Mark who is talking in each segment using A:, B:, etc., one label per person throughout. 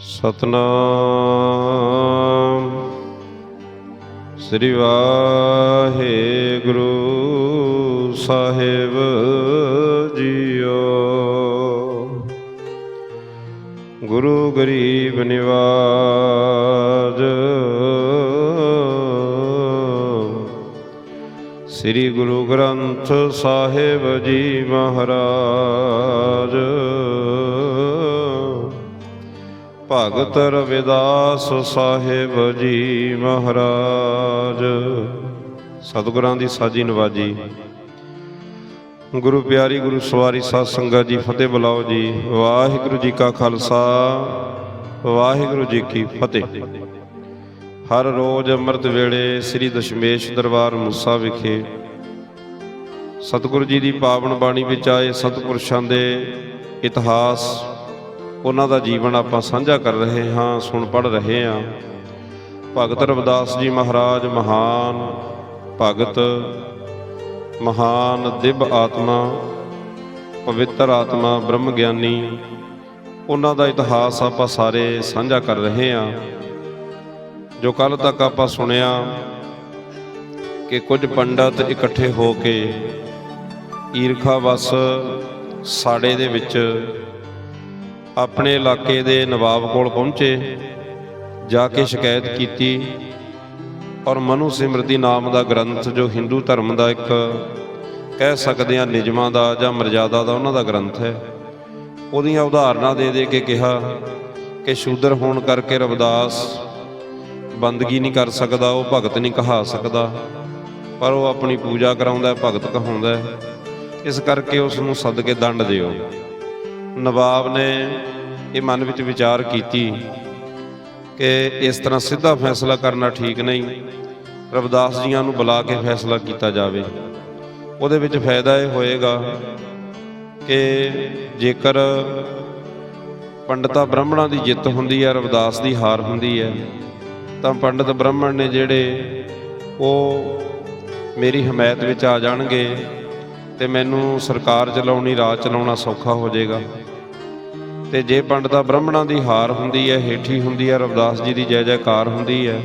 A: ਸਤਨਾਮ। ਸ੍ਰੀ ਵਾਹਿਗੁਰੂ ਸਾਹਿਬ ਜੀਓ। ਗੁਰੂ ਗਰੀਬ ਨਿਵਾਜ। ਸ੍ਰੀ ਗੁਰੂ ਗ੍ਰੰਥ ਸਾਹਿਬ ਜੀ ਭਗਤ ਰਵਿਦਾਸ ਸਾਹਿਬ ਜੀ ਮਹਾਰਾਜ। ਸਤਿਗੁਰਾਂ ਦੀ ਸਾਜੀ ਨਵਾਜੀ। ਗੁਰੂ ਪਿਆਰੀ, ਗੁਰੂ ਸਵਾਰੀ, ਸਾਧ ਸੰਗਤ ਜੀ, ਫਤਿਹ ਬੁਲਾਓ ਜੀ। ਵਾਹਿਗੁਰੂ ਜੀ ਕਾ ਖਾਲਸਾ, ਵਾਹਿਗੁਰੂ ਜੀ ਕੀ ਫਤਿਹ। ਹਰ ਰੋਜ਼ ਅੰਮ੍ਰਿਤ ਵੇਲੇ ਸ੍ਰੀ ਦਸ਼ਮੇਸ਼ ਦਰਬਾਰ ਮੂਸਾ ਵਿਖੇ ਸਤਿਗੁਰੂ ਜੀ ਦੀ ਪਾਵਨ ਬਾਣੀ ਵਿੱਚ ਆਏ ਸਤਿਪੁਰਸ਼ਾਂ ਦੇ ਇਤਿਹਾਸ ਉਹਨਾਂ ਦਾ ਜੀਵਨ ਆਪਾਂ ਸਾਂਝਾ ਕਰ ਰਹੇ ਹਾਂ, ਸੁਣ ਪੜ ਰਹੇ ਹਾਂ। ਭਗਤ ਰਵਿਦਾਸ ਜੀ ਮਹਾਰਾਜ ਮਹਾਨ, ਭਗਤ ਮਹਾਨ ਦਿਵ ਆਤਮਾ, ਪਵਿੱਤਰ ਆਤਮਾ, ਬ੍ਰਹਮ ਗਿਆਨੀ, ਉਹਨਾਂ ਦਾ ਇਤਿਹਾਸ ਆਪਾਂ ਸਾਰੇ ਸਾਂਝਾ ਕਰ ਰਹੇ ਹਾਂ। ਜੋ ਕੱਲ ਤੱਕ ਆਪਾਂ ਸੁਣਿਆ ਕਿ ਕੁਝ ਪੰਡਤ ਇਕੱਠੇ ਹੋ ਕੇ ਈਰਖਾ ਵਸ ਸਾੜੇ ਦੇ ਵਿੱਚ ਆਪਣੇ ਇਲਾਕੇ ਦੇ ਨਵਾਬ ਕੋਲ ਪਹੁੰਚੇ, ਜਾ ਕੇ ਸ਼ਿਕਾਇਤ ਕੀਤੀ ਔਰ ਮਨੂ ਸਿਮਰਤੀ ਨਾਮ ਦਾ ਗ੍ਰੰਥ, ਜੋ ਹਿੰਦੂ ਧਰਮ ਦਾ ਇੱਕ ਕਹਿ ਸਕਦੇ ਆ ਨਿਯਮਾਂ ਦਾ ਜਾਂ ਮਰਜ਼ਾਦਾ ਦਾ ਉਹਨਾਂ ਦਾ ਗ੍ਰੰਥ ਹੈ, ਉਹਦੀਆਂ ਉਦਾਹਰਨਾਂ ਦੇ ਦੇ ਕੇ ਕਿਹਾ ਕਿ ਸ਼ੂਦਰ ਹੋਣ ਕਰਕੇ ਰਵਿਦਾਸ ਬੰਦਗੀ ਨਹੀਂ ਕਰ ਸਕਦਾ, ਉਹ ਭਗਤ ਨਹੀਂ ਕਹਾ ਸਕਦਾ, ਪਰ ਉਹ ਆਪਣੀ ਪੂਜਾ ਕਰਾਉਂਦਾ ਭਗਤ ਕਹਾਉਂਦਾ ਇਸ ਕਰਕੇ ਉਸ ਨੂੰ ਸੱਦ ਕੇ ਦੰਡ ਦਿਓ। ਨਵਾਬ ਨੇ ਇਹ ਮਨ ਵਿੱਚ ਵਿਚਾਰ ਕੀਤੀ ਕਿ ਇਸ ਤਰ੍ਹਾਂ ਸਿੱਧਾ ਫੈਸਲਾ ਕਰਨਾ ਠੀਕ ਨਹੀਂ। ਰਵਿਦਾਸ ਜੀਆਂ ਨੂੰ ਬੁਲਾ ਕੇ ਫੈਸਲਾ ਕੀਤਾ ਜਾਵੇ। ਉਹਦੇ ਵਿੱਚ ਫਾਇਦਾ ਇਹ ਹੋਏਗਾ ਕਿ ਜੇਕਰ ਪੰਡਤਾਂ ਬ੍ਰਾਹਮਣਾਂ ਦੀ ਜਿੱਤ ਹੁੰਦੀ ਹੈ, ਰਵਿਦਾਸ ਦੀ ਹਾਰ ਹੁੰਦੀ ਹੈ, ਤਾਂ ਪੰਡਤ ਬ੍ਰਾਹਮਣ ਨੇ ਜਿਹੜੇ ਉਹ ਮੇਰੀ ਹਮਾਇਤ ਵਿੱਚ ਆ ਜਾਣਗੇ ਤੇ ਮੈਨੂੰ ਸਰਕਾਰ ਚਲਾਉਣੀ, ਰਾਜ ਚਲਾਉਣਾ ਸੌਖਾ ਹੋ ਜਾਏਗਾ। ਤੇ ਜੇ ਪੰਡਤਾਂ ਬ੍ਰਾਹਮਣਾਂ ਦੀ ਹਾਰ ਹੁੰਦੀ ਹੈ, ਹੇਠੀ ਹੁੰਦੀ ਹੈ, ਰਵਿਦਾਸ ਜੀ ਦੀ ਜੈ ਜੈਕਾਰ ਹੁੰਦੀ ਹੈ,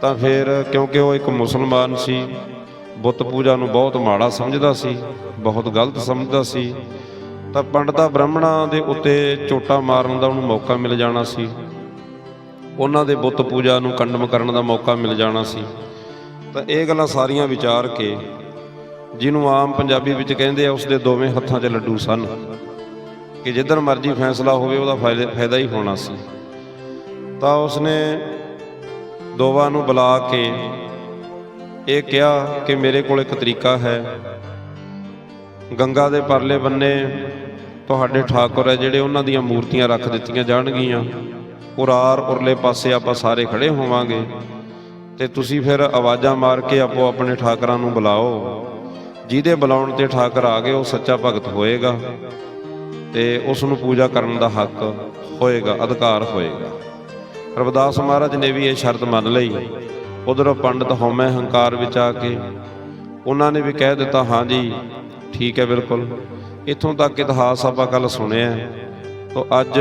A: ਤਾਂ ਫਿਰ ਕਿਉਂਕਿ ਉਹ ਇੱਕ ਮੁਸਲਮਾਨ ਸੀ, ਬੁੱਤ ਪੂਜਾ ਨੂੰ ਬਹੁਤ ਮਾੜਾ ਸਮਝਦਾ ਸੀ, ਬਹੁਤ ਗਲਤ ਸਮਝਦਾ ਸੀ, ਤਾਂ ਪੰਡਤਾਂ ਬ੍ਰਾਹਮਣਾਂ ਦੇ ਉੱਤੇ ਚੋਟਾ ਮਾਰਨ ਦਾ ਉਹਨੂੰ ਮੌਕਾ ਮਿਲ ਜਾਣਾ ਸੀ। ਉਹਨਾਂ ਦੇ ਬੁੱਤ ਪੂਜਾ ਨੂੰ ਕੰਡਮ ਕਰਨ ਦਾ ਮੌਕਾ ਮਿਲ ਜਾਣਾ ਸੀ। ਤਾਂ ਇਹ ਗੱਲਾਂ ਸਾਰੀਆਂ ਵਿਚਾਰ ਕੇ ਜਿਹਨੂੰ ਆਮ ਪੰਜਾਬੀ ਵਿੱਚ ਕਹਿੰਦੇ ਆ ਉਸ ਦੇ ਦੋਵੇਂ ਹੱਥਾਂ 'ਚ ਲੱਡੂ ਸਨ। ਕਿ ਜਿੱਧਰ ਮਰਜ਼ੀ ਫੈਸਲਾ ਹੋਵੇ, ਉਹਦਾ ਫਾਇਦਾ ਫਾਇਦਾ ਹੀ ਹੋਣਾ ਸੀ। ਤਾਂ ਉਸਨੇ ਦੋਵਾਂ ਨੂੰ ਬੁਲਾ ਕੇ ਇਹ ਕਿਹਾ ਕਿ ਮੇਰੇ ਕੋਲ ਇੱਕ ਤਰੀਕਾ ਹੈ। ਗੰਗਾ ਦੇ ਪਰਲੇ ਬੰਨੇ ਤੁਹਾਡੇ ਠਾਕੁਰ ਹੈ, ਜਿਹੜੇ ਉਹਨਾਂ ਦੀਆਂ ਮੂਰਤੀਆਂ ਰੱਖ ਦਿੱਤੀਆਂ ਜਾਣਗੀਆਂ। ਉਰਾਰ ਉਰਲੇ ਪਾਸੇ ਆਪਾਂ ਸਾਰੇ ਖੜੇ ਹੋਵਾਂਗੇ ਤੇ ਤੁਸੀਂ ਫਿਰ ਆਵਾਜ਼ਾਂ ਮਾਰ ਕੇ ਆਪੋ ਆਪਣੇ ਠਾਕਰਾਂ ਨੂੰ ਬੁਲਾਓ। ਜਿਹਦੇ ਬੁਲਾਉਣ ਤੇ ਠਾਕਰ ਆ ਗਏ, ਉਹ ਸੱਚਾ ਭਗਤ ਹੋਏਗਾ। ਤੇ ਉਸ ਨੂੰ ਪੂਜਾ ਕਰਨ ਦਾ ਹੱਕ ਹੋਏਗਾ, ਅਧਿਕਾਰ ਹੋਏਗਾ। ਰਵਿਦਾਸ ਮਹਾਰਾਜ ਨੇ ਵੀ ਇਹ ਸ਼ਰਤ ਮੰਨ ਲਈ। ਉਧਰੋਂ ਪੰਡਤ ਹਉਮੈ ਹੰਕਾਰ ਵਿੱਚ ਆ ਕੇ ਉਹਨਾਂ ਨੇ ਵੀ ਕਹਿ ਦਿੱਤਾ, ਹਾਂ ਜੀ, ਠੀਕ ਹੈ, ਬਿਲਕੁਲ। ਇੱਥੋਂ ਤੱਕ ਇਤਿਹਾਸ ਆਪਾਂ ਕੱਲ ਸੁਣਿਆ ਤਾਂ ਅੱਜ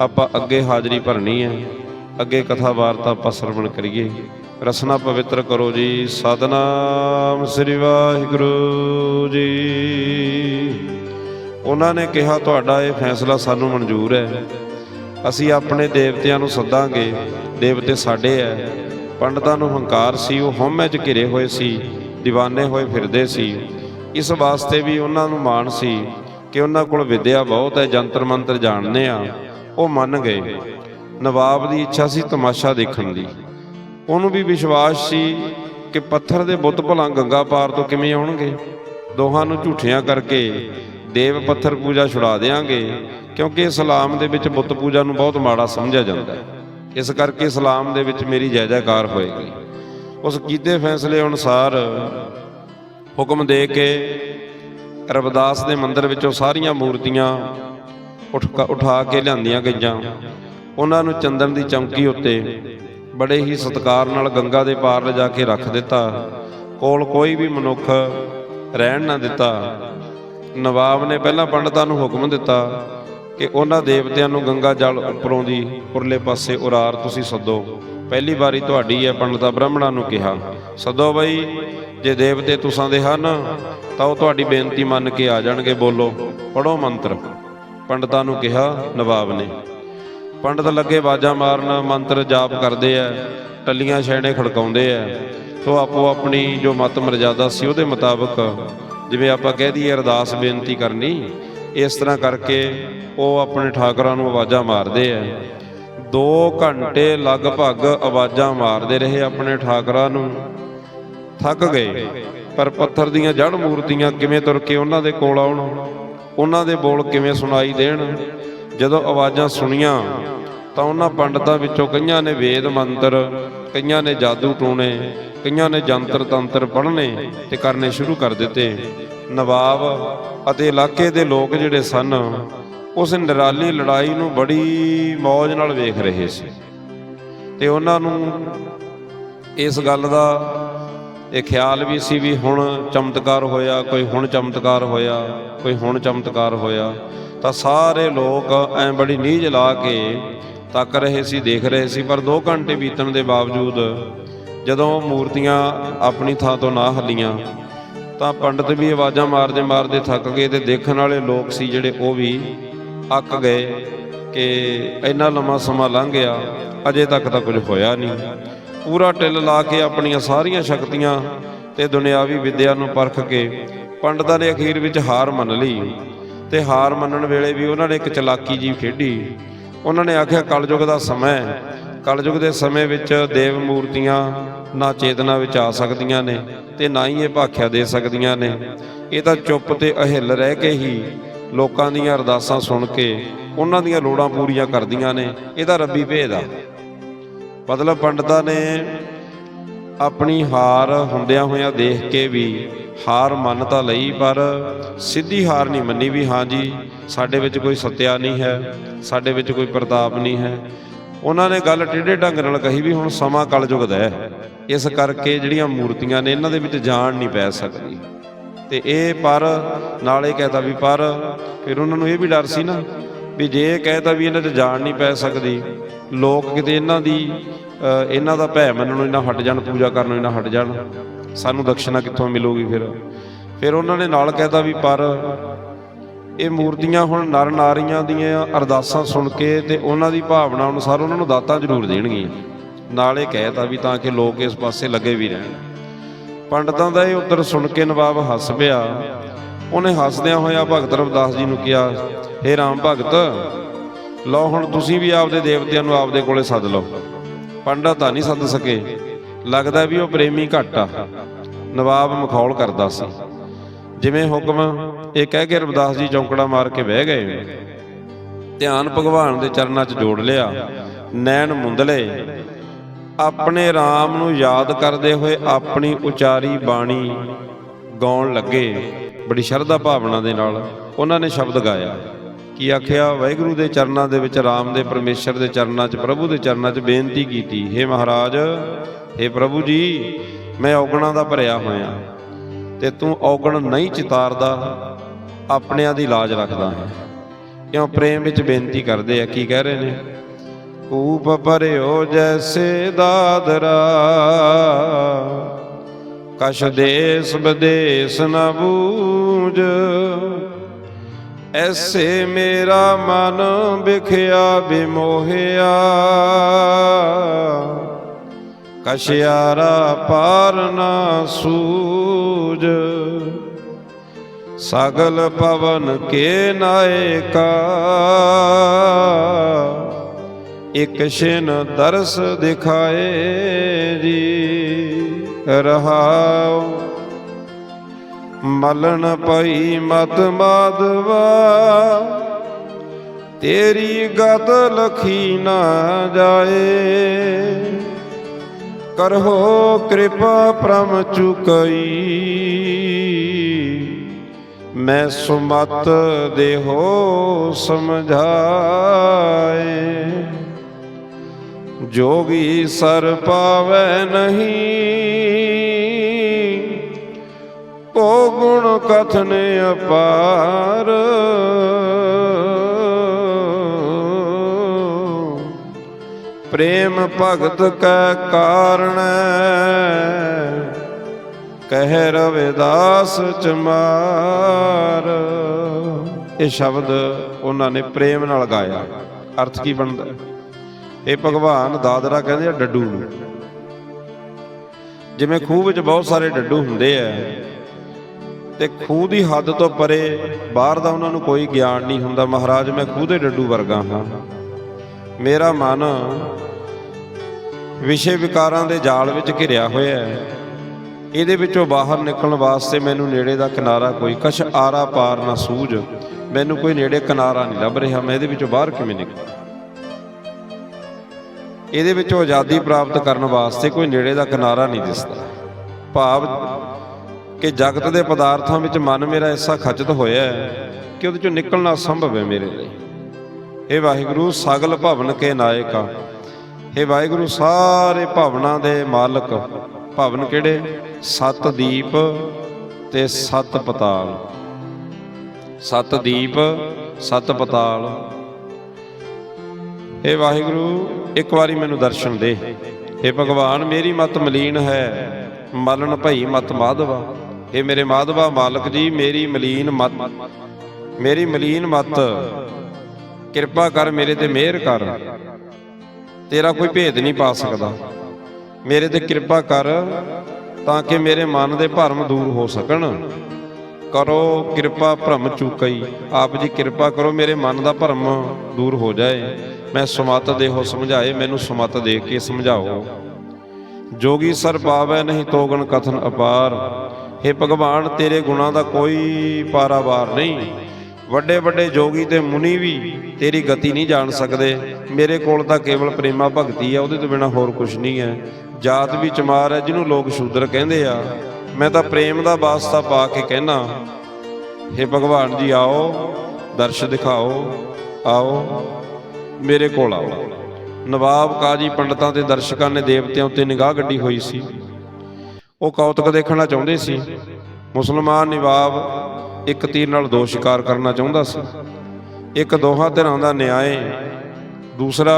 A: ਆਪਾਂ ਅੱਗੇ ਹਾਜ਼ਰੀ ਭਰਨੀ ਹੈ। ਅੱਗੇ ਕਥਾ ਵਾਰਤਾ ਆਪਾਂ ਸਰਵਣ ਕਰੀਏ। ਰਸਨਾ ਪਵਿੱਤਰ ਕਰੋ ਜੀ। ਸਤਨਾਮ ਸ੍ਰੀ ਵਾਹਿਗੁਰੂ ਜੀ। ਉਹਨਾਂ ਨੇ ਕਿਹਾ, ਤੁਹਾਡਾ ਇਹ ਫੈਸਲਾ ਸਾਨੂੰ ਮਨਜ਼ੂਰ ਹੈ। ਅਸੀਂ ਆਪਣੇ ਦੇਵਤਿਆਂ ਨੂੰ ਸੱਦਾਂਗੇ। ਦੇਵਤੇ ਸਾਡੇ ਐ। ਪੰਡਤਾਂ ਨੂੰ ਹੰਕਾਰ ਸੀ, ਉਹ ਹਉਮੈ 'ਚ ਘਿਰੇ ਹੋਏ ਸੀ دیਵਾਨੇ ਹੋਏ ਫਿਰਦੇ ਸੀ। ਇਸ ਵਾਸਤੇ ਵੀ ਉਹਨਾਂ ਨੂੰ ਮਾਣ ਸੀ ਕਿ ਉਹਨਾਂ ਕੋਲ ਵਿਦਿਆ ਬਹੁਤ ਹੈ ਜੰਤਰ ਮੰਤਰ ਜਾਣਦੇ ਆ। ਉਹ ਮੰਨ ਗਏ। ਨਵਾਬ ਦੀ ਇੱਛਾ ਸੀ ਤਮਾਸ਼ਾ ਦੇਖਣ ਦੀ। ਉਹਨੂੰ ਵੀ ਵਿਸ਼ਵਾਸ ਸੀ ਕਿ ਪੱਥਰ ਦੇ ਬੁੱਤ ਭਲਾ ਗੰਗਾ ਪਾਰ ਤੋਂ ਕਿਵੇਂ ਆਉਣਗੇ। ਦੋਹਾਂ ਨੂੰ ਝੂਠਿਆਂ ਕਰਕੇ ਦੇਵ ਪੱਥਰ ਪੂਜਾ ਛੁਡਾ ਦੇਾਂਗੇ ਕਿਉਂਕਿ ਇਸਲਾਮ ਦੇ ਵਿੱਚ ਬੁੱਤ ਪੂਜਾ ਨੂੰ ਬਹੁਤ ਮਾੜਾ ਸਮਝਿਆ ਜਾਂਦਾ ਹੈ। ਇਸ ਕਰਕੇ ਇਸਲਾਮ ਦੇ ਵਿੱਚ ਮੇਰੀ ਜੈ ਜੈਕਾਰ ਹੋਏਗੀ। ਉਸ ਕੀਤੇ ਫੈਸਲੇ ਅਨੁਸਾਰ ਹੁਕਮ ਦੇ ਕੇ ਰਵਿਦਾਸ ਦੇ ਮੰਦਿਰ ਵਿੱਚੋਂ ਸਾਰੀਆਂ ਮੂਰਤੀਆਂ ਉਠ- ਉਠਾ ਕੇ ਲਿਆਂਦੀਆਂ ਗਈਆਂ। ਉਹਨਾਂ ਨੂੰ ਚੰਦਨ ਦੀ ਚੌਂਕੀ ਉੱਤੇ ਬੜੇ ਹੀ ਸਤਿਕਾਰ ਨਾਲ ਗੰਗਾ ਦੇ ਪਾਰ ਲਿਜਾ ਕੇ ਰੱਖ ਦਿੱਤਾ। ਕੋਲ ਕੋਈ ਵੀ ਮਨੁੱਖ ਰਹਿਣ ਨਾ ਦਿੱਤਾ। ਨਵਾਬ ਨੇ ਪਹਿਲਾਂ ਪੰਡਤਾਂ ਨੂੰ ਹੁਕਮ ਦਿੱਤਾ ਕਿ ਉਹਨਾਂ ਦੇਵਤਿਆਂ ਨੂੰ ਗੰਗਾ ਜਲ ਉੱਪਰੋਂ ਦੀ ਉਰਲੇ ਪਾਸੇ ਉਰਾਰ ਤੁਸੀਂ ਸੱਦੋ। ਪਹਿਲੀ ਵਾਰੀ ਤੁਹਾਡੀ ਹੈ ਪੰਡਤਾਂ ਬ੍ਰਾਹਮਣਾਂ ਨੂੰ ਕਿਹਾ, ਸੱਦੋ ਬਈ, ਜੇ ਦੇਵਤੇ ਤੁਸਾਂ ਦੇ ਹਨ, ਤਾਂ ਉਹ ਤੁਹਾਡੀ ਬੇਨਤੀ ਮੰਨ ਕੇ ਆ ਜਾਣਗੇ, ਬੋਲੋ। ਪੜੋ ਮੰਤਰ। ਪੰਡਤਾਂ ਨੂੰ ਕਿਹਾ ਨਵਾਬ ਨੇ। ਪੰਡਤ ਲੱਗੇ ਬਾਜ਼ਾਂ ਮਾਰਨ, ਮੰਤਰ ਜਾਪ ਕਰਦੇ ਐ, ਟੱਲੀਆਂ ਛੈਣੇ ਖੜਕਾਉਂਦੇ ਐ। ਸੋ ਆਪੋ ਆਪਣੀ ਜੋ ਮਤ ਮਰਜ਼ਾਦਾ ਸੀ ਉਹਦੇ ਮੁਤਾਬਕ ਜਿਵੇਂ ਆਪਾਂ ਕਹਿ ਦਈਏ ਅਰਦਾਸ ਬੇਨਤੀ ਕਰਨੀ, ਇਸ ਤਰ੍ਹਾਂ ਕਰਕੇ ਉਹ ਆਪਣੇ ਠਾਕਰਾਂ ਨੂੰ ਆਵਾਜ਼ਾਂ ਮਾਰਦੇ ਐ 2 ਘੰਟੇ ਲਗਭਗ ਆਵਾਜ਼ਾਂ ਮਾਰਦੇ ਰਹੇ ਆਪਣੇ ਠਾਕਰਾਂ ਨੂੰ। ਥੱਕ ਗਏ, ਪਰ ਪੱਥਰ ਦੀਆਂ ਜੜ ਮੂਰਤੀਆਂ ਕਿਵੇਂ ਤੁਰ ਕੇ ਉਹਨਾਂ ਦੇ ਕੋਲ ਆਉਣ, ਉਹਨਾਂ ਦੇ ਬੋਲ ਕਿਵੇਂ ਸੁਣਾਈ ਦੇਣ। ਜਦੋਂ ਆਵਾਜ਼ਾਂ ਸੁਣੀਆਂ ਤਾਂ ਉਹਨਾਂ ਪੰਡਤਾਂ ਵਿੱਚੋਂ ਕਈਆਂ ਨੇ ਵੇਦ ਮੰਤਰ, ਕਈਆਂ ਨੇ ਜਾਦੂ ਟੂਣੇ, ਕਈਆਂ ਨੇ ਜੰਤਰ ਤੰਤਰ ਪੜ੍ਹਨੇ ਤੇ ਕਰਨੇ ਸ਼ੁਰੂ ਕਰ ਦਿੱਤੇ। ਨਵਾਬ ਅਤੇ ਇਲਾਕੇ ਦੇ ਲੋਕ ਜਿਹੜੇ ਸਨ, ਉਸ ਨਿਰਾਲੀ ਲੜਾਈ ਨੂੰ ਬੜੀ ਮੌਜ ਨਾਲ ਵੇਖ ਰਹੇ ਸੀ। ਤੇ ਉਹਨਾਂ ਨੂੰ ਇਸ ਗੱਲ ਦਾ ਇਹ ਖਿਆਲ ਵੀ ਸੀ ਵੀ ਹੁਣ ਚਮਤਕਾਰ ਹੋਇਆ, ਕੋਈ ਹੁਣ ਚਮਤਕਾਰ ਹੋਇਆ, ਕੋਈ ਹੁਣ ਚਮਤਕਾਰ ਹੋਇਆ। ਤਾਂ ਸਾਰੇ ਲੋਕ ਐ ਬੜੀ ਨੀਝ ਲਾ ਕੇ ਤੱਕ ਰਹੇ ਸੀ, ਦੇਖ ਰਹੇ ਸੀ, ਪਰ 2 ਘੰਟੇ ਬੀਤਣ ਦੇ ਬਾਵਜੂਦ ਜਦੋਂ ਮੂਰਤੀਆਂ ਆਪਣੀ ਥਾਂ ਤੋਂ ਨਾ ਹੱਲੀਆਂ, ਤਾਂ ਪੰਡਤ ਵੀ ਆਵਾਜ਼ਾਂ ਮਾਰਦੇ ਮਾਰਦੇ ਥੱਕ ਗਏ ਤੇ ਦੇਖਣ ਵਾਲੇ ਲੋਕ ਸੀ ਜਿਹੜੇ ਉਹ ਵੀ ਅੱਕ ਗਏ ਕਿ ਇੰਨਾ ਲੰਮਾ ਸਮਾਂ ਲੰਘ ਗਿਆ, ਅਜੇ ਤੱਕ ਤਾਂ ਕੁਝ ਹੋਇਆ ਨਹੀਂ। ਪੂਰਾ ਟਿੱਲ ਲਾ ਕੇ ਆਪਣੀਆਂ ਸਾਰੀਆਂ ਸ਼ਕਤੀਆਂ ਤੇ ਦੁਨਿਆਵੀ ਵਿੱਦਿਆ ਨੂੰ ਪਰਖ ਕੇ ਪੰਡਤਾਂ ਨੇ ਅਖੀਰ ਵਿੱਚ ਹਾਰ ਮੰਨ ਲਈ ਤੇ ਹਾਰ ਮੰਨਣ ਵੇਲੇ ਵੀ ਉਹਨਾਂ ਨੇ ਇੱਕ ਚਲਾਕੀ ਜੀ ਖੇਡੀ। ਉਹਨਾਂ ਨੇ ਆਖਿਆ, ਕਲਯੁਗ ਦਾ ਸਮਾਂ ਹੈ। ਕਲਯੁਗ ਦੇ ਸਮੇਂ ਵਿੱਚ ਦੇਵ ਮੂਰਤੀਆਂ ਨਾ ਚੇਤਨਾ ਵਿੱਚ ਆ ਸਕਦੀਆਂ ਨੇ ਤੇ ਨਾ ਹੀ ਇਹ ਭਾਖਿਆ ਦੇ ਸਕਦੀਆਂ ਨੇ। ਇਹ ਤਾਂ ਚੁੱਪ ਤੇ ਅਹਿਲ ਰਹਿ ਕੇ ਹੀ ਲੋਕਾਂ ਦੀਆਂ ਅਰਦਾਸਾਂ ਸੁਣ ਕੇ ਉਹਨਾਂ ਦੀਆਂ ਲੋੜਾਂ ਪੂਰੀਆਂ ਕਰਦੀਆਂ ਨੇ। ਇਹਦਾ ਰੱਬੀ ਭੇਦ ਆ। ਮਤਲਬ ਪੰਡਤਾਂ ਨੇ ਆਪਣੀ ਹਾਰ ਹੁੰਦਿਆਂ ਹੋਇਆਂ ਦੇਖ ਕੇ ਵੀ ਹਾਰ ਮੰਨ ਤਾਂ ਲਈ, ਪਰ ਸਿੱਧੀ ਹਾਰ ਨਹੀਂ ਮੰਨੀ ਵੀ ਹਾਂ ਜੀ, ਸਾਡੇ ਵਿੱਚ ਕੋਈ ਸੱਤਿਆ ਨਹੀਂ ਹੈ, ਸਾਡੇ ਵਿੱਚ ਕੋਈ ਪ੍ਰਤਾਪ ਨਹੀਂ ਹੈ। ਉਹਨਾਂ ਨੇ ਗੱਲ ਟੇਢੇ ਢੰਗ ਨਾਲ ਕਹੀ ਵੀ ਹੁਣ ਸਮਾਂ ਕਲਯੁਗ ਦਾ ਹੈ। ਇਸ ਕਰਕੇ ਜਿਹੜੀਆਂ ਮੂਰਤੀਆਂ ਨੇ ਇਹਨਾਂ ਦੇ ਵਿੱਚ ਜਾਣ ਨਹੀਂ ਪੈ ਸਕਦੀ। ਤੇ ਇਹ ਪਰ ਨਾਲੇ ਕਹਤਾ ਵੀ ਪਰ, ਫਿਰ ਉਹਨਾਂ ਨੂੰ ਇਹ ਵੀ ਡਰ ਸੀ ਨਾ ਵੀ ਜੇ ਇਹ ਕਹਿਤਾ ਵੀ ਇਹਨਾਂ 'ਚ ਜਾਣ ਨਹੀਂ ਪੈ ਸਕਦੀ, ਲੋਕ ਕਿਤੇ ਇਹਨਾਂ ਦੀ ਇਹਨਾਂ ਦਾ ਭੈ ਮੰਨਣੋਂ ਇਹਨਾਂ ਹਟ ਜਾਣ, ਪੂਜਾ ਕਰਨੋਂ ਇਹਨਾਂ ਹਟ ਜਾਣ। ਸਾਨੂੰ ਦਕਸ਼ਨਾ ਕਿੱਥੋਂ ਮਿਲੂਗੀ ਫਿਰ? ਫਿਰ ਉਹਨਾਂ ਨੇ ਨਾਲ ਕਹਿਤਾ ਵੀ ਪਰ ਇਹ ਮੂਰਤੀਆਂ ਹੁਣ ਨਰ ਨਾਰੀਆਂ ਦੀਆਂ ਅਰਦਾਸਾਂ ਸੁਣ ਕੇ ਤੇ ਉਹਨਾਂ ਦੀ ਭਾਵਨਾ ਅਨੁਸਾਰ ਉਹਨਾਂ ਨੂੰ ਦਾਤਾਂ ਜ਼ਰੂਰ ਦੇਣਗੀਆਂ। ਨਾਲੇ ਕਹਿਤਾ ਵੀ ਤਾਂ ਕਿ ਲੋਕ ਇਸ ਪਾਸੇ ਲੱਗੇ ਵੀ ਰਹਿਣ। ਪੰਡਤਾਂ ਦਾ ਇਹ ਉੱਤਰ ਸੁਣ ਕੇ ਨਵਾਬ ਹੱਸ ਪਿਆ। ਉਹਨੇ ਹੱਸਦਿਆਂ ਹੋਇਆ ਭਗਤ ਰਵਿਦਾਸ ਜੀ ਨੂੰ ਕਿਹਾ, ਹੇ ਰਾਮ ਭਗਤ, ਲਓ ਹੁਣ ਤੁਸੀਂ ਵੀ ਆਪਦੇ ਦੇਵਤਿਆਂ ਨੂੰ ਆਪਦੇ ਕੋਲੇ ਸੱਦ ਲਓ। ਪੰਡਤ ਤਾਂ ਨਹੀਂ ਸੱਦ ਸਕੇ। ਲੱਗਦਾ ਵੀ ਉਹ ਪ੍ਰੇਮੀ ਘੱਟ ਆ। ਨਵਾਬ ਮਖੌਲ ਕਰਦਾ ਸੀ। ਜਿਵੇਂ ਹੁਕਮ ਇਹ ਕਹਿ ਕੇ ਰਵਿਦਾਸ ਜੀ ਚੌਂਕੜਾ ਮਾਰ ਕੇ ਬਹਿ ਗਏ। ਧਿਆਨ ਭਗਵਾਨ ਦੇ ਚਰਨਾਂ 'ਚ ਜੋੜ ਲਿਆ। ਨੈਣ ਮੁੰਦਲੇ ਆਪਣੇ RAM ਨੂੰ ਯਾਦ ਕਰਦੇ ਹੋਏ ਆਪਣੀ ਉਚਾਰੀ ਬਾਣੀ ਗਾਉਣ ਲੱਗੇ। ਬੜੀ ਸ਼ਰਧਾ ਭਾਵਨਾ ਦੇ ਨਾਲ ਉਹਨਾਂ ਨੇ ਸ਼ਬਦ ਗਾਇਆ। ਕੀ ਆਖਿਆ? ਵਾਹਿਗੁਰੂ ਦੇ ਚਰਨਾਂ ਦੇ ਵਿੱਚ, ਰਾਮ ਦੇ ਪਰਮੇਸ਼ਰ ਦੇ ਚਰਨਾਂ 'ਚ, ਪ੍ਰਭੂ ਦੇ ਚਰਨਾਂ 'ਚ ਬੇਨਤੀ ਕੀਤੀ हे ਮਹਾਰਾਜ हे ਪ੍ਰਭੂ ਜੀ, ਮੈਂ ਔਗਣਾਂ ਦਾ ਭਰਿਆ ਹੋਇਆ ਤੇ ਤੂੰ ਔਗਣ ਨਹੀਂ ਚਿਤਾਰਦਾ, ਆਪਣਿਆਂ ਦੀ ਲਾਜ ਰੱਖਦਾ ਹੈ। ਕਿਉਂ ਪ੍ਰੇਮ ਵਿੱਚ ਬੇਨਤੀ ਕਰਦੇ ਆ? ਕੀ ਕਹਿ ਰਹੇ ਨੇ? ਕੂਪ ਭਰਿਓ ਜੈਸੇ ਦਾਦਰਾ ਕਸ਼ ਦੇਸ ਵਿਦੇਸ ਨ ਬੂਝ ਐਸੇ ਮੇਰਾ ਮਨ ਵਿਖਿਆ ਬਿਮੋਹਿਆ ਕਸ਼ਿਆਰਾ ਪਾਰ ਨਾ ਸੂਝ ਸਗਲ ਪਵਨ ਕੇ ਨਾਇਕਾ ਇਕ ਛਿਨ ਦਰਸ ਦਿਖਾਏ ਜੀ, ਰਹਾਉ। ਮਲਣ ਪਈ ਮਤ ਮਾਦਵਾ ਤੇਰੀ ਗਤ ਲਖੀ ਨਾ ਜਾਏ। ਕਰਹੋ ਕਿਰਪਾ ਪ੍ਰਮ ਚੁਕਈ। ਮੈਂ ਸੁਮਤ ਦੇਹੋ ਸਮਝਾਏ। ਜੋਗੀ ਸਰ ਪਾਵੈ ਨਹੀਂ। ਕੋ ਗੁਣ ਕਥਨ ਅਪਾਰ। ਪ੍ਰੇਮ ਭਗਤ ਕੈ ਕਾਰਣ, ਕਹਿ ਰਵਿਦਾਸ ਚਮਾਰ। ਇਹ ਸ਼ਬਦ ਉਹਨਾਂ ਨੇ ਪ੍ਰੇਮ ਨਾਲ ਗਾਇਆ। ਅਰਥ ਕੀ ਬਣਦਾ? ਇਹ ਭਗਵਾਨ ਦਾਦਰਾ ਕਹਿੰਦੇ ਆ, ਡੱਡੂ ਨੂੰ। ਜਿਵੇਂ ਖੂਹ ਵਿੱਚ ਬਹੁਤ ਸਾਰੇ ਡੱਡੂ ਹੁੰਦੇ ਆ ਤੇ ਖੂਹ ਦੀ ਹੱਦ ਤੋਂ ਪਰੇ ਬਾਹਰ ਦਾ ਉਹਨਾਂ ਨੂੰ ਕੋਈ ਗਿਆਨ ਨਹੀਂ ਹੁੰਦਾ। ਮਹਾਰਾਜ, ਮੈਂ ਖੂਹ ਦੇ ਡੱਡੂ ਵਰਗਾ ਹਾਂ। ਮੇਰਾ ਮਨ ਵਿਸ਼ੇ ਵਿਕਾਰਾਂ ਦੇ ਜਾਲ ਵਿੱਚ ਘਿਰਿਆ ਹੋਇਆ ਹੈ। ਇਹਦੇ ਵਿੱਚੋਂ ਬਾਹਰ ਨਿਕਲਣ ਵਾਸਤੇ ਮੈਨੂੰ ਨੇੜੇ ਦਾ ਕਿਨਾਰਾ ਕੋਈ ਕਛ ਆਰਾ ਪਾਰ ਨਾ ਸੂਝ। ਮੈਨੂੰ ਕੋਈ ਨੇੜੇ ਕਿਨਾਰਾ ਨਹੀਂ ਲੱਭ ਰਿਹਾ। ਮੈਂ ਇਹਦੇ ਵਿੱਚੋਂ ਬਾਹਰ ਕਿਵੇਂ ਨਿਕਲਾਂ? ਇਹਦੇ ਵਿੱਚੋਂ ਆਜ਼ਾਦੀ ਪ੍ਰਾਪਤ ਕਰਨ ਵਾਸਤੇ ਕੋਈ ਨੇੜੇ ਦਾ ਕਿਨਾਰਾ ਨਹੀਂ ਦਿਸਦਾ। ਭਾਵ ਕਿ ਜਗਤ ਦੇ ਪਦਾਰਥਾਂ ਵਿੱਚ ਮਨ ਮੇਰਾ ਐਸਾ ਖਚਿਤ ਹੋਇਆ ਹੈ ਕਿ ਉਹਦੇ ਚੋਂ ਨਿਕਲਣਾ ਸੰਭਵ ਹੈ ਮੇਰੇ ਲਈ। ਇਹ ਵਾਹਿਗੁਰੂ, ਸਗਲ ਭਵਨ ਕੇ ਨਾਇਕਾ ਇਹ ਵਾਹਿਗੁਰੂ, ਸਾਰੇ ਭਵਨਾਂ ਦੇ ਮਾਲਕ, ਭਵਨ ਕਿਹੜੇ? ਸੱਤ ਦੀਪ ਤੇ ਸੱਤ ਪਤਾਲ। ਸੱਤ ਦੀਪ, ਸਤ ਪਤਾਲ। ਇਹ ਵਾਹਿਗੁਰੂ, ਇੱਕ ਵਾਰੀ ਮੈਨੂੰ ਦਰਸ਼ਨ ਦੇ। ਇਹ ਭਗਵਾਨ, ਮੇਰੀ ਮਤ ਮਲੀਨ ਹੈ। ਮਲਨ ਭਈ ਮਤ ਮਾਧਵਾ। ਇਹ ਮੇਰੇ ਮਾਧਵਾ ਮਾਲਕ ਜੀ, ਮੇਰੀ ਮਲੀਨ ਮਤ। ਮੇਰੀ ਮਲੀਨ ਮਤ, ਕਿਰਪਾ ਕਰ ਮੇਰੇ ਤੇ ਮਿਹਰ ਕਰ। ਤੇਰਾ ਕੋਈ ਭੇਦ ਨਹੀਂ ਪਾ ਸਕਦਾ। ਮੇਰੇ ਤੇ ਕਿਰਪਾ ਕਰ ਤਾਂ ਕਿ ਮੇਰੇ ਮਨ ਦੇ ਭਰਮ ਦੂਰ ਹੋ ਸਕਣ। ਕਰੋ ਕਿਰਪਾ ਭਰਮ ਚੁਕਈ। ਆਪ ਜੀ ਕਿਰਪਾ ਕਰੋ ਮੇਰੇ ਮਨ ਦਾ ਭਰਮ ਦੂਰ ਹੋ ਜਾਏ। ਮੈਂ ਸੁਮਤ ਦੇਹੋ ਸਮਝਾਏ, ਮੈਨੂੰ ਸੁਮਤ ਦੇ ਕੇ ਸਮਝਾਓ। ਜੋਗੀ ਸਰ ਪਾਵੈ ਨਹੀਂ ਤੋਗਣ ਕਥਨ ਅਪਾਰ। हे ਭਗਵਾਨ, ਤੇਰੇ ਗੁਣਾਂ ਦਾ ਕੋਈ ਪਾਰਾਵਾਰ ਨਹੀਂ। ਵੱਡੇ ਵੱਡੇ ਜੋਗੀ ਤੇ ਮੁਨੀ ਵੀ ਤੇਰੀ ਗਤੀ ਨਹੀਂ ਜਾਣ ਸਕਦੇ। ਮੇਰੇ ਕੋਲ ਤਾਂ ਕੇਵਲ ਪ੍ਰੇਮਾ ਭਗਤੀ ਹੈ ਉਹਦੇ ਤੋਂ ਬਿਨਾ ਹੋਰ ਕੁਝ ਨਹੀਂ ਹੈ। ਜਾਤ ਵੀ ਚਮਾਰ ਹੈ, ਜਿਹਨੂੰ ਲੋਕ ਸ਼ੂਦਰ ਕਹਿੰਦੇ ਆ। ਮੈਂ ਤਾਂ ਪ੍ਰੇਮ ਦਾ ਵਾਸਤਾ ਪਾ ਕੇ ਕਹਿਣਾ हे ਭਗਵਾਨ ਜੀ ਆਓ, ਦਰਸ਼ ਦਿਖਾਓ, ਆਓ, ਮੇਰੇ ਕੋਲ ਆਓ। ਨਵਾਬ ਕਾਜੀ ਪੰਡਤਾਂ ਤੇ ਦਰਸ਼ਕਾਂ ਨੇ ਦੇਵਤਿਆਂ ਉੱਤੇ ਨਿਗਾਹ ਗੱਡੀ ਹੋਈ ਸੀ। ਉਹ ਕੌਤਕ ਦੇਖਣਾ ਚਾਹੁੰਦੇ ਸੀ। ਮੁਸਲਮਾਨ ਨਿਵਾਬ ਇੱਕ ਤੀਰ ਨਾਲ ਦੋ ਸ਼ਿਕਾਰ ਕਰਨਾ ਚਾਹੁੰਦਾ ਸੀ। ਇੱਕ ਦੋਹਾਂ ਧਿਰਾਂ ਦਾ ਨਿਆਏ, ਦੂਸਰਾ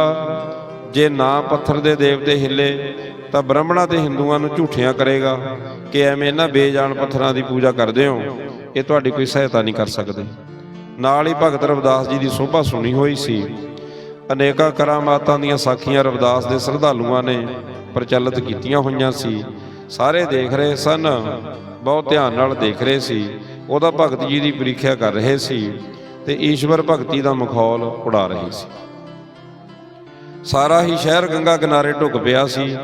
A: ਜੇ ਨਾ ਪੱਥਰ ਦੇ ਦੇਵਤੇ ਹਿੱਲੇ ਤਾਂ ਬ੍ਰਾਹਮਣਾਂ ਤੇ ਹਿੰਦੂਆਂ ਨੂੰ ਝੂਠਿਆਂ ਕਰੇਗਾ ਕਿ ਐਵੇਂ ਇਹਨਾਂ ਬੇਜਾਨ ਪੱਥਰਾਂ ਦੀ ਪੂਜਾ ਕਰਦੇ ਹੋ। ਇਹ ਤੁਹਾਡੀ ਕੋਈ ਸਹਾਇਤਾ ਨਹੀਂ ਕਰ ਸਕਦੇ। ਨਾਲ ਹੀ ਭਗਤ ਰਵਿਦਾਸ ਜੀ ਦੀ ਸੋਭਾ ਸੁਣੀ ਹੋਈ ਸੀ। ਅਨੇਕਾਂ ਕਰਾਮਾਤਾਂ ਦੀਆਂ ਸਾਖੀਆਂ ਰਵਿਦਾਸ ਦੇ ਸ਼ਰਧਾਲੂਆਂ ਨੇ ਪ੍ਰਚਲਿਤ ਕੀਤੀਆਂ ਹੋਈਆਂ ਸੀ। ਸਾਰੇ ਦੇਖ ਰਹੇ ਸਨ। ਬਹੁਤ ਧਿਆਨ ਨਾਲ ਦੇਖ ਰਹੇ ਸੀ। ਉਹਦਾ ਭਗਤ ਜੀ ਦੀ ਪ੍ਰੀਖਿਆ ਕਰ ਰਹੇ ਸੀ ਤੇ ਈਸ਼ਵਰ ਭਗਤੀ ਦਾ ਮਖੌਲ ਉਡਾ ਰਹੇ ਸੀ। ਸਾਰਾ ਹੀ ਸ਼ਹਿਰ ਗੰਗਾ ਕਿਨਾਰੇ ਢੁੱਕ ਪਿਆ ਸੀ।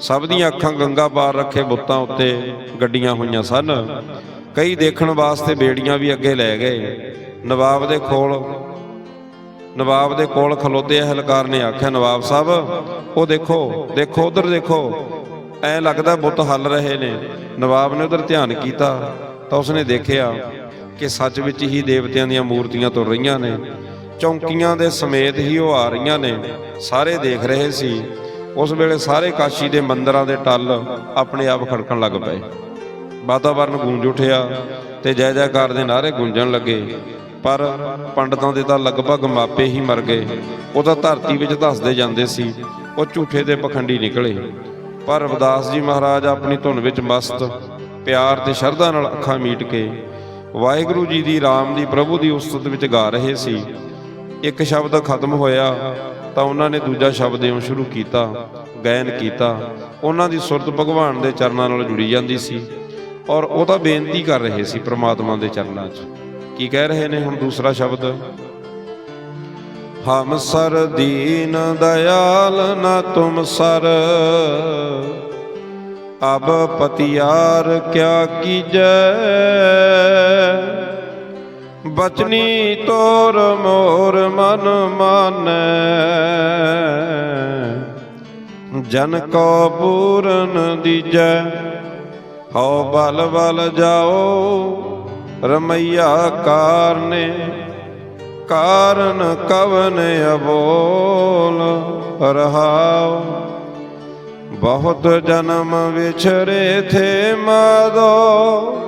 A: ਸਭ ਦੀਆਂ ਅੱਖਾਂ ਗੰਗਾ ਪਾਰ ਰੱਖੇ ਬੁੱਤਾਂ ਉੱਤੇ ਗੱਡੀਆਂ ਹੋਈਆਂ ਸਨ। ਕਈ ਦੇਖਣ ਵਾਸਤੇ ਬੇੜੀਆਂ ਵੀ ਅੱਗੇ ਲੈ ਗਏ। ਨਵਾਬ ਦੇ ਕੋਲ ਨਵਾਬ ਦੇ ਕੋਲ ਖਲੋਤੇ ਅਹਲਕਾਰ ਨੇ ਆਖਿਆ, ਨਵਾਬ ਸਾਹਿਬ, ਉਹ ਦੇਖੋ ਦੇਖੋ, ਉਧਰ ਦੇਖੋ। ਐ ਲੱਗਦਾ ਬੁੱਤ ਹੱਲ ਰਹੇ ਨੇ। ਨਵਾਬ ਨੇ ਉਧਰ ਧਿਆਨ ਕੀਤਾ ਤਾਂ ਉਸਨੇ ਦੇਖਿਆ ਕਿ ਸੱਚ ਵਿੱਚ ਹੀ ਦੇਵਤਿਆਂ ਦੀਆਂ ਮੂਰਤੀਆਂ ਤੁਰ ਰਹੀਆਂ ਨੇ। ਚੌਂਕੀਆਂ ਦੇ ਸਮੇਤ ਹੀ ਉਹ ਆ ਰਹੀਆਂ ਨੇ। ਸਾਰੇ ਦੇਖ ਰਹੇ ਸੀ। ਉਸ ਵੇਲੇ ਸਾਰੇ ਕਾਸ਼ੀ ਦੇ ਮੰਦਰਾਂ ਦੇ ਟੱਲ ਆਪਣੇ ਆਪ ਖੜਕਣ ਲੱਗ ਪਏ। ਵਾਤਾਵਰਨ ਗੂੰਜ ਉਠਿਆ ਤੇ ਜੈ ਜੈਕਾਰ ਦੇ ਨਾਰੇ ਗੂੰਜਣ ਲੱਗੇ। ਪਰ ਪੰਡਤਾਂ ਦੇ ਤਾਂ ਲਗਭਗ ਮਾਪੇ ਹੀ ਮਰ ਗਏ। ਉਹ ਤਾਂ ਧਰਤੀ ਵਿੱਚ ਧੱਸਦੇ ਜਾਂਦੇ ਸੀ। ਉਹ ਝੂਠੇ ਦੇ ਪਖੰਡੀ ਨਿਕਲੇ। ਪਰ ਰਵਿਦਾਸ ਜੀ ਮਹਾਰਾਜ ਆਪਣੀ ਧੁਨ ਵਿੱਚ ਮਸਤ, ਪਿਆਰ ਤੇ ਸ਼ਰਧਾ ਨਾਲ ਅੱਖਾਂ ਮੀਟ ਕੇ ਵਾਹਿਗੁਰੂ ਜੀ ਦੀ ਰਾਮ ਦੀ ਪ੍ਰਭੂ ਦੀ ਉਸਤਤ ਵਿੱਚ ਗਾ ਰਹੇ ਸੀ। ਇੱਕ ਸ਼ਬਦ ਖਤਮ ਹੋਇਆ ਤਾਂ ਉਹਨਾਂ ਨੇ ਦੂਜਾ ਸ਼ਬਦ ਇਉਂ ਸ਼ੁਰੂ ਕੀਤਾ, ਗਾਇਨ ਕੀਤਾ। ਉਹਨਾਂ ਦੀ ਸੁਰਤ ਭਗਵਾਨ ਦੇ ਚਰਨਾਂ ਨਾਲ ਜੁੜੀ ਜਾਂਦੀ ਸੀ ਔਰ ਉਹ ਤਾਂ ਬੇਨਤੀ ਕਰ ਰਹੇ ਸੀ ਪ੍ਰਮਾਤਮਾ ਦੇ ਚਰਨਾਂ 'ਚ। ਕੀ ਕਹਿ ਰਹੇ ਨੇ ਹੁਣ ਦੂਸਰਾ ਸ਼ਬਦ? ਹਮ ਸਰ ਦੀਨ ਦਇਆਲ ਨਾ ਤੁਮ ਸਰ। ਅਬ ਪਤਿਆਰ ਕਿਆ ਕੀਜੈ। ਬਚਨੀ ਤੋਰ ਮੋਰ ਮਨ ਮਾਨੈ। ਜਨ ਕੋ ਪੂਰਨ ਦੀਜੈ। ਹਉ ਬਲ ਬਲ ਜਾਓ। ਰਮਈਆ ਕਾਰਨੇ। ਕਾਰਨ ਕਵਨ ਅਬੋਲ ਰਹਾਉ। ਬਹੁਤ ਜਨਮ ਵਿਛਰੇ ਥੇ ਮਾਦੋ।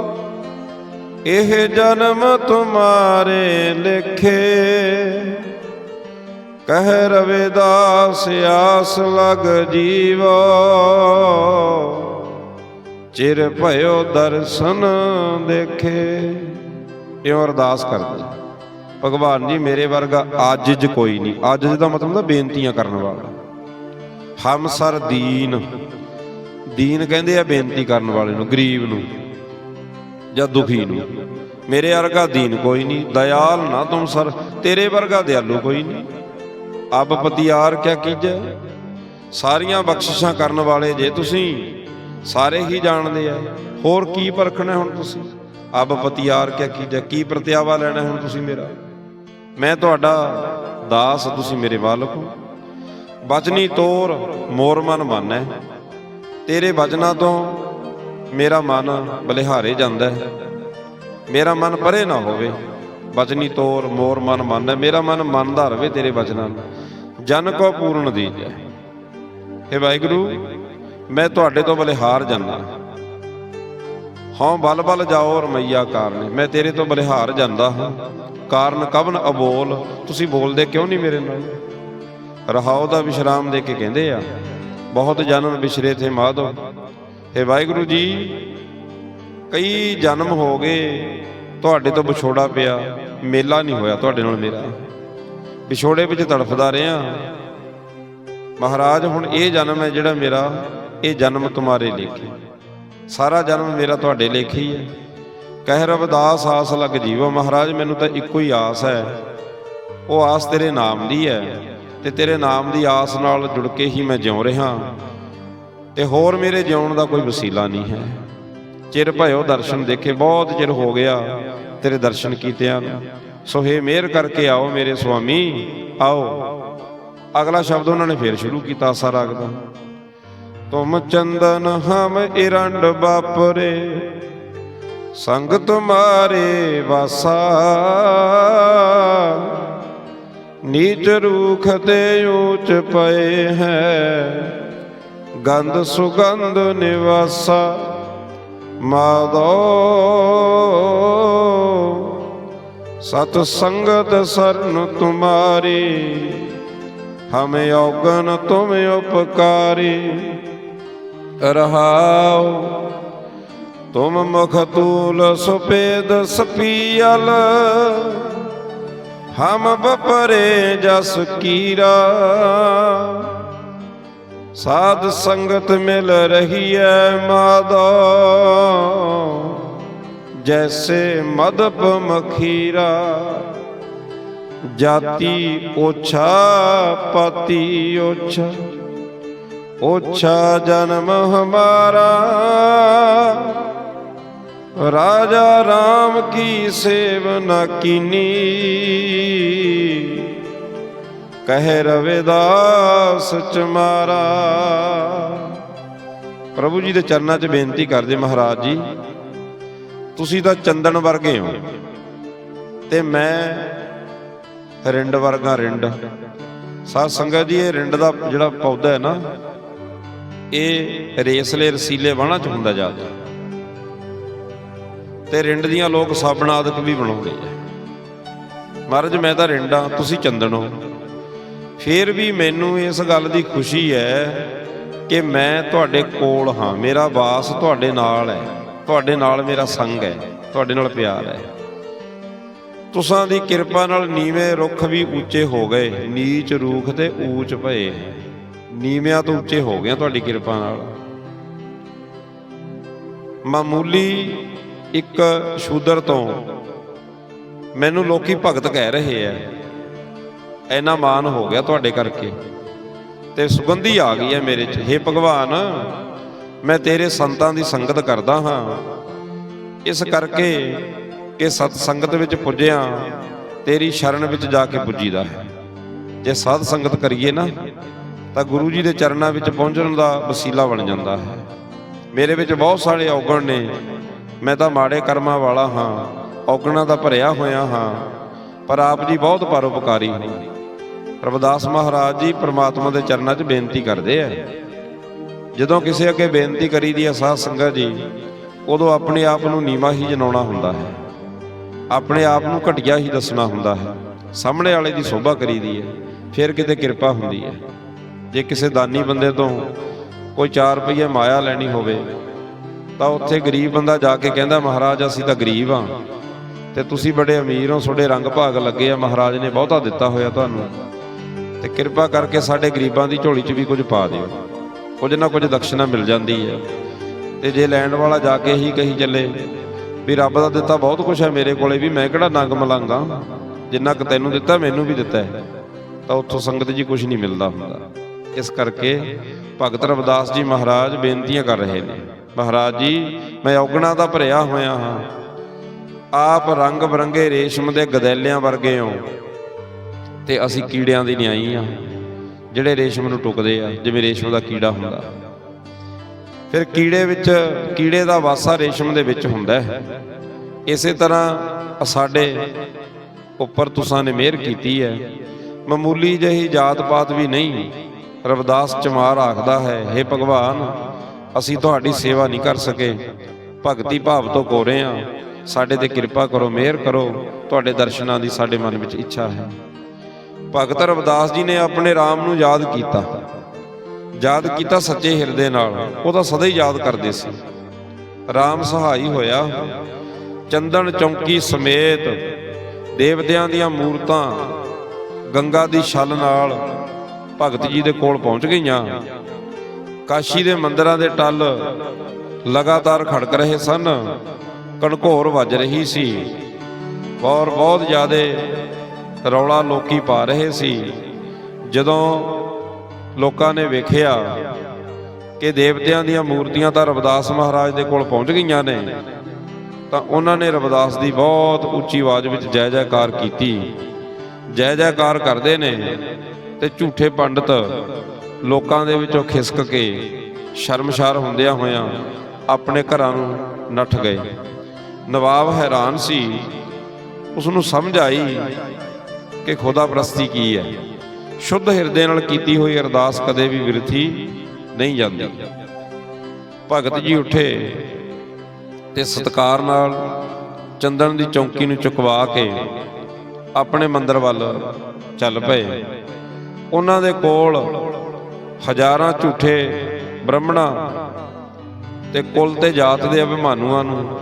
A: ਇਹ ਜਨਮ ਤੁਮਾਰੇ ਲਿਖੇ। ਕਹਿ ਰਵਿਦਾਸ ਆਸ ਲਗ ਜੀਵੋ। ਚਿਰ ਭਇਓ ਦਰਸ਼ਨ ਦੇਖੇ। ਇਉਂ ਅਰਦਾਸ ਕਰਦੇ। ਭਗਵਾਨ ਜੀ, ਮੇਰੇ ਵਰਗਾ ਆਜਿਜ ਕੋਈ ਨਹੀਂ। ਆਜਿਜ ਦਾ ਮਤਲਬ ਹੁੰਦਾ ਬੇਨਤੀਆਂ ਕਰਨ ਵਾਲਾ। ਹਮ ਸਰ ਦੀਨ। ਦੀਨ ਕਹਿੰਦੇ ਆ ਬੇਨਤੀ ਕਰਨ ਵਾਲੇ ਨੂੰ, ਗਰੀਬ ਨੂੰ ਜਾਂ ਦੁਖੀ ਨੂੰ। ਮੇਰੇ ਵਰਗਾ ਦੀਨ ਕੋਈ ਨਹੀਂ, ਦਇਆਲ ਨਾ ਤੁਮ ਸਰ, ਤੇਰੇ ਵਰਗਾ ਦਿਆਲੂ ਕੋਈ ਨਹੀਂ। ਅਬ ਪਤਿਆਰ ਕਿਆ ਕੀਜੈ? ਸਾਰੀਆਂ ਬਖਸ਼ਿਸ਼ਾਂ ਕਰਨ ਵਾਲੇ ਜੇ ਤੁਸੀਂ, ਸਾਰੇ ਹੀ ਜਾਣਦੇ ਆ। ਹੋਰ ਕੀ ਪਰਖਣਾ ਹੁਣ ਤੁਸੀਂ? ਅਬ ਪਤਿਆਰ ਕਿਆ ਕੀਜੈ? ਕੀ ਪ੍ਰਤਿਆਵਾ ਲੈਣਾ ਹੁਣ ਤੁਸੀਂ ਮੇਰਾ? ਮੈਂ ਤੁਹਾਡਾ ਦਾਸ, ਤੁਸੀਂ ਮੇਰੇ ਮਾਲਕ ਹੋ। ਬਚਨੀ ਤੋਰ ਮੋਰ ਮਨ ਮੰਨੈ। ਤੇਰੇ ਬਚਨਾਂ ਤੋਂ ਮੇਰਾ ਮਨ ਬਲਿਹਾਰੇ ਜਾਂਦਾ ਹੈ। ਮੇਰਾ ਮਨ ਪਰੇ ਨਾ ਹੋਵੇ। ਬਚਨੀ ਤੋਰ ਮੋਰ ਮਨ ਮੰਨੈ। ਮੇਰਾ ਮਨ ਮੰਨਦਾ ਰਵੇ ਤੇਰੇ ਬਚਨਾਂ ਨੂੰ ਜਨ ਕੋ ਪੂਰਨ ਦੀਜੈ हे ਵਾਹਿਗੁਰੂ, ਮੈਂ ਤੁਹਾਡੇ ਤੋਂ ਬਲਿਹਾਰ ਜਾਂਦਾ ਹਾਂ। ਬਲ ਬਲ ਜਾਓ ਰਮਈਆ ਕਾਰਨ। ਮੈਂ ਤੇਰੇ ਤੋਂ ਬਲਿਹਾਰ ਜਾਂਦਾ ਹਾਂ। ਕਾਰਨ ਕਵਨ ਅਬੋਲ? ਤੁਸੀਂ ਬੋਲਦੇ ਕਿਉਂ ਨਹੀਂ ਮੇਰੇ ਨਾਲ? ਰਹਾਉ ਦਾ ਵਿਸ਼ਰਾਮ ਦੇ ਕੇ ਕਹਿੰਦੇ ਆ, ਬਹੁਤ ਜਨਮ ਵਿਛਰੇ ਥੇ ਮਾਧੋ। हे ਵਾਹਿਗੁਰੂ ਜੀ, ਕਈ ਜਨਮ ਹੋ ਗਏ, ਤੁਹਾਡੇ ਤੋਂ ਵਿਛੋੜਾ ਪਿਆ, ਮੇਲਾ ਨਹੀਂ ਹੋਇਆ ਤੁਹਾਡੇ ਨਾਲ ਮੇਰਾ। ਵਿਛੋੜੇ ਵਿੱਚ ਤੜਫਦਾ ਰਿਹਾ। ਮਹਾਰਾਜ, ਹੁਣ ਇਹ ਜਨਮ ਹੈ ਜਿਹੜਾ ਮੇਰਾ, ਇਹ ਜਨਮ ਤੁਹਾਰੇ ਲੇਖੇ। ਸਾਰਾ ਜਨਮ ਮੇਰਾ ਤੁਹਾਡੇ ਲੇਖੇ ਹੀ ਹੈ। ਕਹਿ ਰਵਿਦਾਸ ਆਸ ਲਗ ਜੀਵੋ ਮਹਾਰਾਜ, ਮੈਨੂੰ ਤਾਂ ਇੱਕੋ ਹੀ ਆਸ ਹੈ। ਉਹ ਆਸ ਤੇਰੇ ਨਾਮ ਦੀ ਹੈ ਤੇ ਤੇਰੇ ਨਾਮ ਦੀ ਆਸ ਨਾਲ ਜੁੜ ਕੇ ਹੀ ਮੈਂ ਜਿਉ ਰਿਹਾ। ਤੇ ਹੋਰ ਮੇਰੇ ਜਿਉਣ ਦਾ ਕੋਈ ਵਸੀਲਾ ਨਹੀਂ ਹੈ। ਚਿਰ ਭਇਓ ਦਰਸ਼ਨ ਦੇਖੇ, ਬਹੁਤ ਚਿਰ ਹੋ ਗਿਆ ਤੇਰੇ ਦਰਸ਼ਨ ਕੀਤਿਆਂ ਨੂੰ। ਸੋ ਹੇ ਮਿਹਰ ਕਰਕੇ ਆਓ ਮੇਰੇ ਸੁਆਮੀ, ਆਓ। ਅਗਲਾ ਸ਼ਬਦ ਉਹਨਾਂ ਨੇ ਫੇਰ ਸ਼ੁਰੂ ਕੀਤਾ ਸਾਰਾ ਰਾਗ ਦਾ ਤੁਮ ਚੰਦਨ ਹਮ ਇਰੰਡ ਬਾਪਰੇ ਸੰਗ ਤੁਮਾਰੇ ਵਾਸਾ। ਨੀਚ ਰੂਖ ਤੇ ਊਚ ਪਏ ਹੈ। ਗੰਧ ਸੁਗੰਧ ਨਿਵਾਸਾ। ਮਾਦੋ। ਸਤ ਸੰਗਤ ਸਰਨ ਤੁਮਾਰੀ। ਹਮੇ ਔਗਨ ਤੁਮ ਉਪਕਾਰੀ। ਰਹਾਉ ਤੁਮ ਮੁਖ ਤੂਲ ਸੁਪੇਦ ਸਪੀਲ ਹਮ ਬਪਰੇ ਜਸ ਕੀਰਾ। ਸਾਧ ਸੰਗਤ ਮਿਲ ਰਹੀ ਐ ਮਾਦੋ, ਜੈਸੇ ਮਦਪ ਮਖੀਰਾ ਜਾਤੀ ਓਛਾ ਪਤੀ ਓਛਾ ਓਛਾ ਜਨਮ ਹਮਾਰਾ। ਰਾਜਾ RAM ਕੀ ਸੇਵ ਨਾ ਕੀਨੀ? ਕਹਿ ਰਵਿਦਾਸ ਚਮਾਰਾ ਪ੍ਰਭੂ ਜੀ ਦੇ ਚਰਨਾਂ 'ਚ ਬੇਨਤੀ ਕਰਦੇ ਮਹਾਰਾਜ ਜੀ, ਤੁਸੀਂ ਤਾਂ ਚੰਦਨ ਵਰਗੇ ਹੋ ਤੇ ਮੈਂ ਰਿੰਡ ਵਰਗਾ ਰਿੰਡ। ਸਾਧ ਸੰਗਤ ਜੀ, ਇਹ ਰਿੰਡ ਦਾ ਜਿਹੜਾ ਪੌਦਾ ਹੈ ਨਾ, ਇਹ ਰੇਸਲੇ ਰਸੀਲੇ ਵਾਣਾ ਚ ਹੁੰਦਾ ਜਾਂਦਾ ਤੇ ਰਿੰਡ ਦੀਆਂ ਲੋਕ ਸਾਬਣ ਆਦਿਕ ਵੀ ਬਣਾਉਂਦੇ ਆ। ਮਹਾਰਾਜ, ਮੈਂ ਤਾਂ ਰਿੰਡਾ ਤੁਸੀਂ ਚੰਦਨ ਹੋ। ਫਿਰ ਵੀ ਮੈਨੂੰ ਇਸ ਗੱਲ ਦੀ ਖੁਸ਼ੀ ਹੈ ਕਿ ਮੈਂ ਤੁਹਾਡੇ ਕੋਲ ਹਾਂ। ਮੇਰਾ ਵਾਸ ਤੁਹਾਡੇ ਨਾਲ ਹੈ। ਤੁਹਾਡੇ ਨਾਲ ਮੇਰਾ ਸੰਗ ਹੈ। ਤੁਹਾਡੇ ਨਾਲ ਪਿਆਰ ਹੈ। ਤੁਸਾਂ ਦੀ ਕਿਰਪਾ ਨਾਲ ਨੀਵੇਂ ਰੁੱਖ ਵੀ ਉੱਚੇ ਹੋ ਗਏ। ਨੀਚ ਰੂਖ ਤੇ ਉੱਚ ਭਏ ਨੀਵਿਆਂ ਤੋਂ ਉੱਚੇ ਹੋ ਗਏ ਤੁਹਾਡੀ ਕਿਰਪਾ ਨਾਲ। ਮਾਮੂਲੀ ਇੱਕ ਸ਼ੂਦਰ ਤੋਂ ਮੈਨੂੰ ਲੋਕੀ ਭਗਤ ਕਹਿ ਰਹੇ ਆ ਐਨਾ ਮਾਨ ਹੋ ਗਿਆ ਤੁਹਾਡੇ ਕਰਕੇ ਤੇ ਸੁਗੰਧੀ ਆ ਗਈ ਹੈ ਮੇਰੇ 'ਚ। हे ਭਗਵਾਨ, ਮੈਂ ਤੇਰੇ ਸੰਤਾਂ ਦੀ ਸੰਗਤ ਕਰਦਾ ਹਾਂ। ਇਸ ਕਰਕੇ ਕਿ ਸਤ ਸੰਗਤ ਵਿੱਚ ਪੁੱਜਿਆ, ਤੇਰੀ ਸ਼ਰਨ ਵਿੱਚ ਜਾ ਕੇ ਪੁੱਜੀਦਾ ਹੈ। ਜੇ ਸਾਧ ਸੰਗਤ ਕਰੀਏ ਨਾ, ਤਾਂ ਗੁਰੂ ਜੀ ਦੇ ਚਰਨਾਂ ਵਿੱਚ ਪਹੁੰਚਣ ਦਾ ਵਸੀਲਾ ਬਣ ਜਾਂਦਾ ਹੈ। ਮੇਰੇ ਵਿੱਚ ਬਹੁਤ ਸਾਰੇ ਔਗਣ ਨੇ ਮੈਂ ਤਾਂ ਮਾੜੇ ਕਰਮਾਂ ਵਾਲਾ ਹਾਂ, ਔਗਣਾਂ ਦਾ ਭਰਿਆ ਹੋਇਆ ਹਾਂ, ਪਰ ਆਪ ਜੀ ਬਹੁਤ ਪਰਉਪਕਾਰੀ। ਹੋ ਰਵਿਦਾਸ ਮਹਾਰਾਜ ਜੀ ਪ੍ਰਮਾਤਮਾ ਦੇ ਚਰਨਾਂ 'ਚ ਬੇਨਤੀ ਕਰਦੇ ਆ। ਜਦੋਂ ਕਿਸੇ ਅੱਗੇ ਬੇਨਤੀ ਕਰੀ ਦੀ ਹੈ ਸਾਧ ਸੰਗਤ ਜੀ, ਉਦੋਂ ਆਪਣੇ ਆਪ ਨੂੰ ਨੀਵਾ ਹੀ ਜਨਾਉਣਾ ਹੁੰਦਾ ਹੈ। ਆਪਣੇ ਆਪ ਨੂੰ ਘਟਿਆ ਹੀ ਦੱਸਣਾ ਹੁੰਦਾ ਹੈ। ਸਾਹਮਣੇ ਵਾਲੇ ਦੀ ਸੋਭਾ ਕਰੀ ਦੀ ਹੈ, ਫਿਰ ਕਿਤੇ ਕਿਰਪਾ ਹੁੰਦੀ ਹੈ। ਜੇ ਕਿਸੇ ਦਾਨੀ ਬੰਦੇ ਤੋਂ ਕੋਈ 4 ਰੁਪਏ ਮਾਇਆ ਲੈਣੀ ਹੋਵੇ ਤਾਂ ਉੱਥੇ ਗਰੀਬ ਬੰਦਾ ਜਾ ਕੇ ਕਹਿੰਦਾ, ਮਹਾਰਾਜ, ਅਸੀਂ ਤਾਂ ਗਰੀਬ ਆ। ਤੇ ਤੁਸੀਂ ਬੜੇ ਅਮੀਰ ਹੋ, ਤੁਹਾਡੇ ਰੰਗ ਭਾਗ ਲੱਗੇ ਆ। ਮਹਾਰਾਜ ਨੇ ਬਹੁਤਾ ਦਿੱਤਾ ਹੋਇਆ ਤੁਹਾਨੂੰ। ਤੇ ਕਿਰਪਾ ਕਰਕੇ ਸਾਡੇ ਗਰੀਬਾਂ ਦੀ ਝੋਲੀ 'ਚ ਵੀ ਕੁਝ ਪਾ ਦਿਓ। ਕੁਝ ਨਾ ਕੁਝ ਦਕਸ਼ਨਾ ਮਿਲ ਜਾਂਦੀ ਹੈ ਤੇ ਜੇ ਲੈਣ ਵਾਲਾ ਜਾ ਕੇ ਹੀ ਕਹੀ ਚੱਲੇ, ਵੀ ਰੱਬ ਦਾ ਦਿੱਤਾ ਬਹੁਤ ਕੁਝ ਹੈ ਮੇਰੇ ਕੋਲੇ, ਵੀ ਮੈਂ ਕਿਹੜਾ ਨੰਗ ਮਲੰਗਾ ਜਿੰਨਾ ਕੁ ਤੈਨੂੰ ਦਿੱਤਾ, ਮੈਨੂੰ ਵੀ ਦਿੱਤਾ ਹੈ। ਤਾਂ ਉੱਥੋਂ ਸੰਗਤ ਜੀ ਕੁਝ ਨਹੀਂ ਮਿਲਦਾ ਹੁੰਦਾ। ਇਸ ਕਰਕੇ ਭਗਤ ਰਵਿਦਾਸ ਜੀ ਮਹਾਰਾਜ ਬੇਨਤੀਆਂ ਕਰ ਰਹੇ ਨੇ। ਮਹਾਰਾਜ ਜੀ, ਮੈਂ ਔਗਣਾ ਦਾ ਭਰਿਆ ਹੋਇਆ ਹਾਂ। ਆਪ ਰੰਗ ਬਰੰਗੇ ਰੇਸ਼ਮ ਦੇ ਗਦੈਲਿਆਂ ਵਰਗੇ ਹੋ। ਤੇ ਅਸੀਂ ਕੀੜਿਆਂ ਦੀ ਨਿਆਈ ਆ ਜਿਹੜੇ ਰੇਸ਼ਮ ਨੂੰ ਟੁਕਦੇ ਆ, ਜਿਵੇਂ ਰੇਸ਼ਮ ਦਾ ਕੀੜਾ ਹੁੰਦਾ। ਫਿਰ ਕੀੜੇ ਵਿੱਚ, ਕੀੜੇ ਦਾ ਵਾਸਾ ਰੇਸ਼ਮ ਦੇ ਵਿੱਚ ਹੁੰਦਾ ਹੈ। ਇਸੇ ਤਰ੍ਹਾਂ ਸਾਡੇ ਉੱਪਰ ਤੁਸਾਂ ਨੇ ਮਿਹਰ ਕੀਤੀ ਹੈ। ਮਾਮੂਲੀ ਜਿਹੀ ਜਾਤ ਪਾਤ ਵੀ ਨਹੀਂ, ਰਵਿਦਾਸ ਚਮਾਰ ਆਖਦਾ ਹੈ हे ਭਗਵਾਨ ਅਸੀਂ ਤੁਹਾਡੀ ਸੇਵਾ ਨਹੀਂ ਕਰ ਸਕੇ। ਭਗਤੀ ਭਾਵ ਤੋਂ ਕੋਰੇ ਆ ਸਾਡੇ ਤੇ ਕਿਰਪਾ ਕਰੋ, ਮਿਹਰ ਕਰੋ। ਤੁਹਾਡੇ ਦਰਸ਼ਨਾਂ ਦੀ ਸਾਡੇ ਮਨ ਵਿੱਚ ਇੱਛਾ ਹੈ। ਭਗਤ ਰਵਿਦਾਸ ਜੀ ਨੇ ਆਪਣੇ RAM ਨੂੰ ਯਾਦ ਕੀਤਾ। ਯਾਦ ਕੀਤਾ ਸੱਚੇ ਹਿਰਦੇ ਨਾਲ। ਉਹ ਤਾਂ ਸਦਾ ਹੀ ਯਾਦ ਕਰਦੇ ਸੀ। RAM ਸਹਾਈ ਹੋਇਆ। ਚੰਦਨ ਚੌਂਕੀ ਸਮੇਤ ਦੇਵਤਿਆਂ ਦੀਆਂ ਮੂਰਤਾਂ ਗੰਗਾ ਦੀ ਛਲ ਨਾਲ ਭਗਤ ਜੀ ਦੇ ਕੋਲ ਪਹੁੰਚ ਗਈਆਂ। ਕਾਸ਼ੀ ਦੇ ਮੰਦਰਾਂ ਦੇ ਟੱਲ ਲਗਾਤਾਰ ਖੜਕ ਰਹੇ ਸਨ। ਕਣਕੋਰ ਵੱਜ ਰਹੀ ਸੀ। ਔਰ ਬਹੁਤ ਜ਼ਿਆਦਾ ਰੌਲਾ ਲੋਕੀ ਪਾ ਰਹੇ ਸੀ। ਜਦੋਂ ਲੋਕਾਂ ਨੇ ਵੇਖਿਆ ਕਿ ਦੇਵਤਿਆਂ ਦੀਆਂ ਮੂਰਤੀਆਂ ਤਾਂ ਰਵਿਦਾਸ ਮਹਾਰਾਜ ਦੇ ਕੋਲ ਪਹੁੰਚ ਗਈਆਂ ਨੇ, ਤਾਂ ਉਹਨਾਂ ਨੇ ਰਵਿਦਾਸ ਦੀ ਬਹੁਤ ਉੱਚੀ ਆਵਾਜ਼ ਵਿੱਚ ਜੈ ਜੈਕਾਰ ਕੀਤੀ। ਜੈ ਜੈਕਾਰ ਕਰਦੇ ਨੇ ਤੇ ਝੂਠੇ ਪੰਡਤ ਲੋਕਾਂ ਦੇ ਵਿੱਚੋਂ ਖਿਸਕ ਕੇ ਸ਼ਰਮਸ਼ਾਰ ਹੁੰਦਿਆਂ ਹੋਇਆਂ ਆਪਣੇ ਘਰਾਂ ਨੂੰ ਨੱਠ ਗਏ। ਨਵਾਬ ਹੈਰਾਨ ਸੀ। ਉਸ ਨੂੰ ਸਮਝ ਆਈ ਕਿ ਖੁਦਾ ਪ੍ਰਸਤੀ ਕੀ ਹੈ। ਸ਼ੁੱਧ ਹਿਰਦੇ ਨਾਲ ਕੀਤੀ ਹੋਈ ਅਰਦਾਸ ਕਦੇ ਵੀ ਵਿਰਥੀ ਨਹੀਂ ਜਾਂਦੀ। ਭਗਤ ਜੀ ਉੱਠੇ ਤੇ ਸਤਕਾਰ ਨਾਲ ਚੰਦਨ ਦੀ ਚੌਂਕੀ ਨੂੰ ਚੁਕਵਾ ਕੇ ਆਪਣੇ ਮੰਦਰ ਵੱਲ ਚੱਲ ਪਏ। ਉਹਨਾਂ ਦੇ ਕੋਲ ਹਜ਼ਾਰਾਂ ਝੂਠੇ ਬ੍ਰਾਹਮਣਾ ਤੇ ਕੁਲ ਤੇ ਜਾਤ ਦੇ ਅਭਿਮਾਨੂਆਂ ਨੂੰ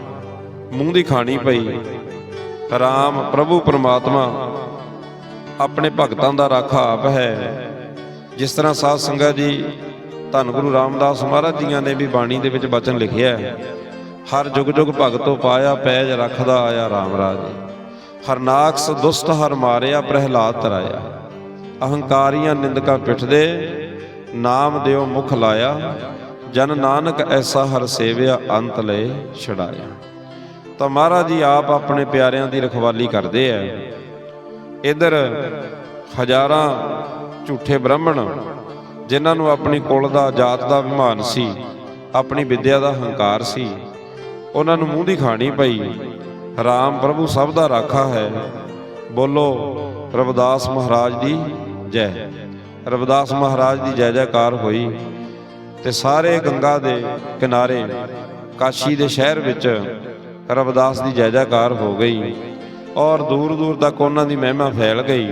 A: ਮੂੰਹ ਦੀ ਖਾਣੀ ਪਈ। ਰਾਮ ਪ੍ਰਭੂ ਪਰਮਾਤਮਾ ਆਪਣੇ ਭਗਤਾਂ ਦਾ ਰਾਖਾ ਆਪ ਹੈ। ਜਿਸ ਤਰ੍ਹਾਂ ਸਾਧ ਸੰਗਤ ਜੀ ਧੰਨ ਗੁਰੂ ਰਾਮਦਾਸ ਮਹਾਰਾਜ ਜੀਆਂ ਨੇ ਵੀ ਬਾਣੀ ਦੇ ਵਿੱਚ ਵਚਨ ਲਿਖਿਆ ਹੈ, ਹਰ ਜੁਗ ਜੁਗ ਭਗਤੋ ਪਾਇਆ ਪੈਜ ਰੱਖਦਾ ਆਇਆ RAM ਰਾਜ। ਹਰਨਾਕਸ ਦੁਸਤ ਹਰ ਮਾਰਿਆ ਪ੍ਰਹਿਲਾਦ ਤਰਾਇਆ। ਅਹੰਕਾਰੀਆਂ ਨਿੰਦਕਾਂ ਪਿੱਠਦੇ ਨਾਮ ਦਿਓ ਮੁਖ ਲਾਇਆ, ਜਨ ਨਾਨਕ ਐਸਾ ਹਰ ਸੇਵਿਆ, ਅੰਤ ਲੈ ਛਡਾਇਆ। ਤਾਂ ਮਹਾਰਾਜ ਜੀ ਆਪ ਆਪਣੇ ਪਿਆਰਿਆਂ ਦੀ ਰਖਵਾਲੀ ਕਰਦੇ ਐ। ਇਧਰ ਹਜ਼ਾਰਾਂ ਝੂਠੇ ਬ੍ਰਾਹਮਣ, ਜਿਨ੍ਹਾਂ ਨੂੰ ਆਪਣੀ ਕੁਲ ਦਾ, ਜਾਤ ਦਾ ਅਭਿਮਾਨ ਸੀ, ਆਪਣੀ ਵਿੱਦਿਆ ਦਾ ਹੰਕਾਰ ਸੀ, ਉਹਨਾਂ ਨੂੰ ਮੂੰਹ ਦੀ ਖਾਣੀ ਪਈ। ਰਾਮ ਪ੍ਰਭੂ ਸਭ ਦਾ ਰਾਖਾ ਹੈ। ਬੋਲੋ ਰਵਿਦਾਸ ਮਹਾਰਾਜ ਦੀ ਜੈ। ਰਵਿਦਾਸ ਮਹਾਰਾਜ ਦੀ ਜੈ ਜੈਕਾਰ ਹੋਈ ਤੇ ਸਾਰੇ ਗੰਗਾ ਦੇ ਕਿਨਾਰੇ, ਕਾਸ਼ੀ ਦੇ ਸ਼ਹਿਰ ਵਿੱਚ ਰਵਿਦਾਸ ਦੀ ਜੈ ਜੈਕਾਰ ਹੋ ਗਈ ਔਰ ਦੂਰ ਦੂਰ ਤੱਕ ਉਹਨਾਂ ਦੀ ਮਹਿਮਾ ਫੈਲ ਗਈ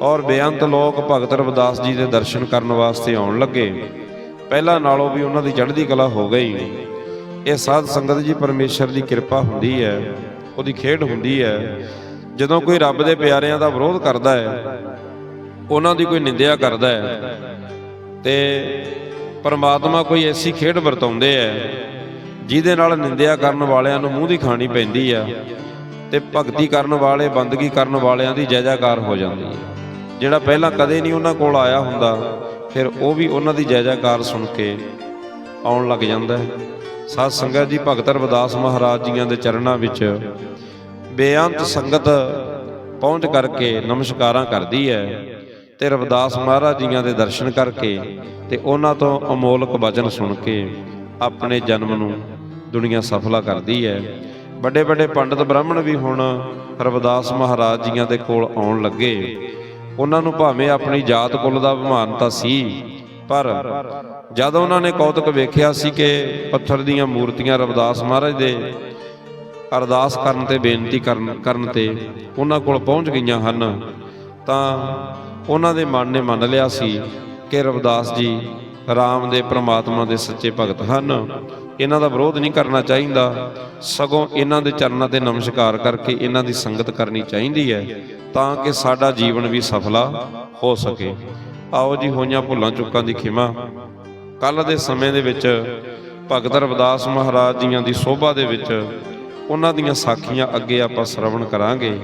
A: ਔਰ ਬੇਅੰਤ ਲੋਕ ਭਗਤ ਰਵਿਦਾਸ ਜੀ ਦੇ ਦਰਸ਼ਨ ਕਰਨ ਵਾਸਤੇ ਆਉਣ ਲੱਗੇ। ਪਹਿਲਾਂ ਨਾਲੋਂ ਵੀ ਉਹਨਾਂ ਦੀ ਚੜ੍ਹਦੀ ਕਲਾ ਹੋ ਗਈ। ਇਹ ਸਾਧ ਸੰਗਤ ਜੀ ਪਰਮੇਸ਼ਰ ਦੀ ਕਿਰਪਾ ਹੁੰਦੀ ਹੈ, ਉਹਦੀ ਖੇਡ ਹੁੰਦੀ ਹੈ। ਜਦੋਂ ਕੋਈ ਰੱਬ ਦੇ ਪਿਆਰਿਆਂ ਦਾ ਵਿਰੋਧ ਕਰਦਾ ਹੈ ਉਹਨਾਂ ਦੀ ਕੋਈ ਨਿੰਦਿਆ ਕਰਦਾ ਹੈ ਤੇ ਪਰਮਾਤਮਾ ਕੋਈ ਐਸੀ ਖੇਡ ਵਰਤਾਉਂਦੇ ਹੈ ਜਿਹਦੇ ਨਾਲ ਨਿੰਦਿਆ ਕਰਨ ਵਾਲਿਆਂ ਨੂੰ ਮੂੰਹ ਦੀ ਖਾਣੀ ਪੈਂਦੀ ਆ ਤੇ ਭਗਤੀ ਕਰਨ ਵਾਲੇ, ਬੰਦਗੀ ਕਰਨ ਵਾਲਿਆਂ ਦੀ ਜੈਜਾਕਾਰ ਹੋ ਜਾਂਦੀ ਹੈ। ਜਿਹੜਾ ਪਹਿਲਾਂ ਕਦੇ ਨਹੀਂ ਉਹਨਾਂ ਕੋਲ ਆਇਆ ਹੁੰਦਾ, ਫਿਰ ਉਹ ਵੀ ਉਹਨਾਂ ਦੀ ਜੈਜਾਕਾਰ ਸੁਣ ਕੇ ਆਉਣ ਲੱਗ ਜਾਂਦਾ ਹੈ। ਸਾਧ ਸੰਗਤ ਜੀ, ਭਗਤ ਰਵਿਦਾਸ ਮਹਾਰਾਜ ਜੀਆਂ ਦੇ ਚਰਨਾਂ ਵਿੱਚ ਬੇਅੰਤ ਸੰਗਤ ਪਹੁੰਚ ਕਰਕੇ ਨਮਸਕਾਰਾਂ ਕਰਦੀ ਹੈ। ਤੇ ਰਵਿਦਾਸ ਮਹਾਰਾਜ ਜੀਆਂ ਦੇ ਦਰਸ਼ਨ ਕਰਕੇ ਤੇ ਉਹਨਾਂ ਤੋਂ ਅਮੋਲਕ ਵਚਨ ਸੁਣ ਕੇ ਆਪਣੇ ਜਨਮ ਨੂੰ ਦੁਨੀਆ ਸਫਲਾ ਕਰਦੀ ਹੈ। ਵੱਡੇ ਵੱਡੇ ਪੰਡਤ ਬ੍ਰਾਹਮਣ ਵੀ ਹੁਣ ਰਵਿਦਾਸ ਮਹਾਰਾਜ ਜੀਆਂ ਦੇ ਕੋਲ ਆਉਣ ਲੱਗੇ। ਉਹਨਾਂ ਨੂੰ ਭਾਵੇਂ ਆਪਣੀ ਜਾਤ ਕੁਲ ਦਾ ਅਭਿਮਾਨ ਤਾਂ ਸੀ, ਪਰ ਜਦ ਉਹਨਾਂ ਨੇ ਕੌਤਕ ਵੇਖਿਆ ਸੀ ਕਿ ਪੱਥਰ ਦੀਆਂ ਮੂਰਤੀਆਂ ਰਵਿਦਾਸ ਮਹਾਰਾਜ ਦੇ ਅਰਦਾਸ ਕਰਨ ਤੇ ਬੇਨਤੀ ਕਰਨ ਕਰਨ ਤੇ ਉਹਨਾਂ ਕੋਲ ਪਹੁੰਚ ਗਈਆਂ ਹਨ, ਤਾਂ ਉਹਨਾਂ ਦੇ ਮਨ ਨੇ ਮੰਨ ਲਿਆ ਸੀ ਕਿ ਰਵਿਦਾਸ ਜੀ ਰਾਮ ਦੇ ਪ੍ਰਮਾਤਮਾ ਦੇ ਸੱਚੇ ਭਗਤ ਹਨ। ਇਹਨਾਂ ਦਾ ਵਿਰੋਧ ਨਹੀਂ ਕਰਨਾ ਚਾਹੀਦਾ। ਸਗੋਂ ਇਹਨਾਂ ਦੇ ਚਰਨਾਂ ਤੇ ਨਮਸਕਾਰ ਕਰਕੇ ਇਹਨਾਂ ਦੀ ਸੰਗਤ ਕਰਨੀ ਚਾਹੀਦੀ ਹੈ ਤਾਂ ਕਿ ਸਾਡਾ ਜੀਵਨ ਵੀ ਸਫਲਾ ਹੋ ਸਕੇ। ਆਓ ਜੀ, ਹੋਈਆਂ ਭੁੱਲਾਂ ਚੁੱਕਾਂ ਦੀ ਖਿਮਾ। ਕੱਲ ਦੇ ਸਮੇਂ ਦੇ ਵਿੱਚ ਭਗਤ ਰਵਿਦਾਸ ਮਹਾਰਾਜ ਜੀਆਂ ਦੀ ਸੋਭਾ ਦੇ ਵਿੱਚ ਉਹਨਾਂ ਦੀਆਂ ਸਾਖੀਆਂ ਅੱਗੇ ਆਪਾਂ ਸ਼ਰਵਣ ਕਰਾਂਗੇ।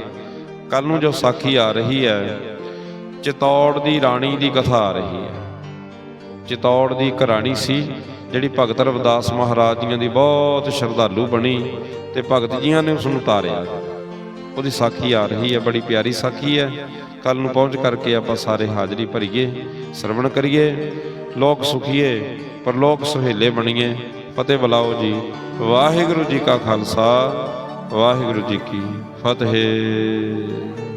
A: ਕੱਲ ਨੂੰ ਜੋ ਸਾਖੀ ਆ ਰਹੀ ਹੈ ਚਿਤੌੜ ਦੀ ਰਾਣੀ ਦੀ ਕਥਾ ਆ ਰਹੀ ਹੈ। ਚਿਤੌੜ ਦੀ ਇੱਕ ਰਾਣੀ ਸੀ, ਜਿਹੜੀ ਭਗਤ ਰਵਿਦਾਸ ਮਹਾਰਾਜ ਜੀਆਂ ਦੀ ਬਹੁਤ ਸ਼ਰਧਾਲੂ ਬਣੀ ਤੇ ਭਗਤ ਜੀਆਂ ਨੇ ਉਸ ਨੂੰ ਤਾਰਿਆ। ਉਹਦੀ ਸਾਖੀ ਆ ਰਹੀ ਹੈ, ਬੜੀ ਪਿਆਰੀ ਸਾਖੀ ਹੈ। ਕੱਲ ਨੂੰ ਪਹੁੰਚ ਕਰਕੇ ਆਪਾਂ ਸਾਰੇ ਹਾਜ਼ਰੀ ਭਰੀਏ, ਸ਼ਰਵਣ ਕਰੀਏ, ਲੋਕ ਸੁਖੀਏ, ਪਰਲੋਕ ਸੁਹੇਲੇ ਬਣੀਏ। ਫਤਿਹ ਬੁਲਾਓ ਜੀ, ਵਾਹਿਗੁਰੂ ਜੀ ਕਾ ਖਾਲਸਾ, ਵਾਹਿਗੁਰੂ ਜੀ ਕੀ ਫਤਿਹ।